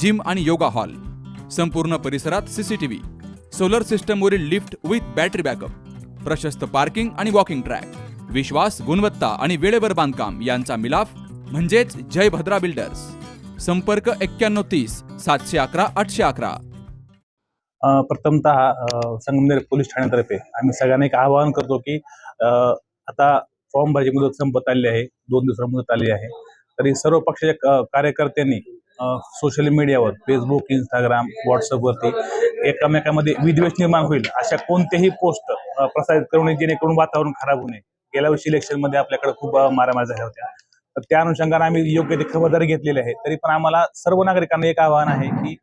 Gym आणि yoga hall. संपूर्ण परिसरात सीसीटीव्ही सोलर सिस्टमवरील लिफ्ट विथ बॅटरी बॅकअप. प्रशस्त पार्किंग आणि वॉकिंग ट्रॅक. विश्वास गुणवत्ता आणि वेळेवर बांधकाम यांचा मिलाफ म्हणजेच जय भद्रा बिल्डर्स. संपर्क एक्क्याण्णव तीस सातशे अकरा आठशे अकरा. प्रथमत प्रथमतः संगमनेर पोलीस ठाण्यातर्फे आम्ही सगळ्यांना एक आवाहन करतो की आता फॉर्म भरायची मुदत संपत आलेली आहे. दोन दिवसात मुदत आलेली आहे. तरी सर्व पक्षाच्या कार्यकर्त्यांनी सोशल मीडियावर फेसबुक इंस्टाग्राम व्हॉट्सअपवरती एकमेकांमध्ये विद्वेष निर्माण होईल. अशा कोणत्याही पोस्ट प्रसारित करू नये जेणेकरून वातावरण खराब होऊ नये. गेल्या वर्षी इलेक्शनमध्ये आपल्याकडे खूप अ, मारामारी झाल्या होत्या. तर त्या अनुषंगाने आम्ही योग्य ते खबरदारी घेतलेली आहे. तरी पण आम्हाला सर्व नागरिकांना एक आवाहन आहे की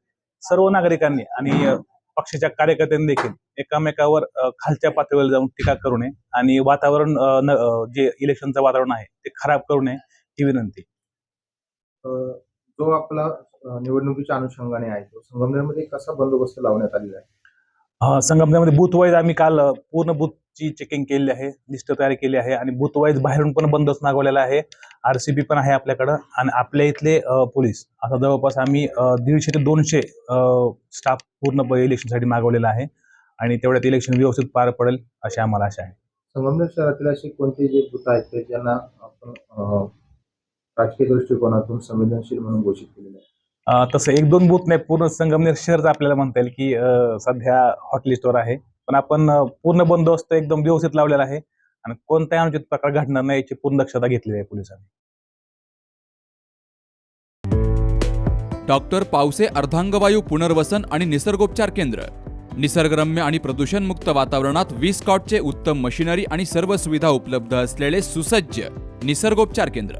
सर्व नागरिकांनी आणि पक्षाच्या कार्यकर्त्यांनी देखील एकामेकावर खालच्या पातळीवर जाऊन टीका करू नये आणि वातावरण जे इलेक्शनचं वातावरण आहे ते खराब करू नये ही विनंती. अ, जो आपला निवडणुकीच्या अनुषंगाने आहे तो संगमनेरमध्ये कसा बंदोबस्त लावण्यात आलेला आहे? संगमनेरमध्ये बूथ वाईज आम्ही काल पूर्ण बूथची चेकिंग केली आहे लिस्ट तयार केली आहे आणि बूथ वाईज बाहेरून पण बंदोबस्त मागवलेला आहे. आरसीबी पण आहे आपल्याकडं आणि आपल्या इथले पोलीस. आता जवळपास आम्ही दीडशे ते दोनशे स्टाफ पूर्ण इलेक्शनसाठी मागवलेला आहे आणि तेवढ्यात इलेक्शन व्यवस्थित पार पडेल अशी आम्हाला आशा आहे. संगमनेर शहरातील असे कोणते जे बूथ आहेत ज्यांना आपण राजकीय दृष्टिकोनातून संवेदनशील म्हणून घोषित केलेले आहे. तसं एक दोन बूथ नाही पूर्ण संगमनेर शहरच आपल्याला म्हणता येईल की सध्या हॉट लिस्टवर आहे. पण आपण पूर्ण बंदोबस्त एकदम व्यवस्थित लावलेला आहे आणि कोणताही अनुचित प्रकार घडणार नाही याची पूर्ण दक्षता घेतलेली आहे पोलिसांनी. डॉक्टर पावसे अर्धांगवायू पुनर्वसन आणि निसर्गोपचार केंद्र. निसर्गरम्य आणि प्रदूषणमुक्त वातावरणात वीस कॉटचे उत्तम मशिनरी आणि सर्व सुविधा उपलब्ध असलेले सुसज्ज निसर्गोपचार केंद्र.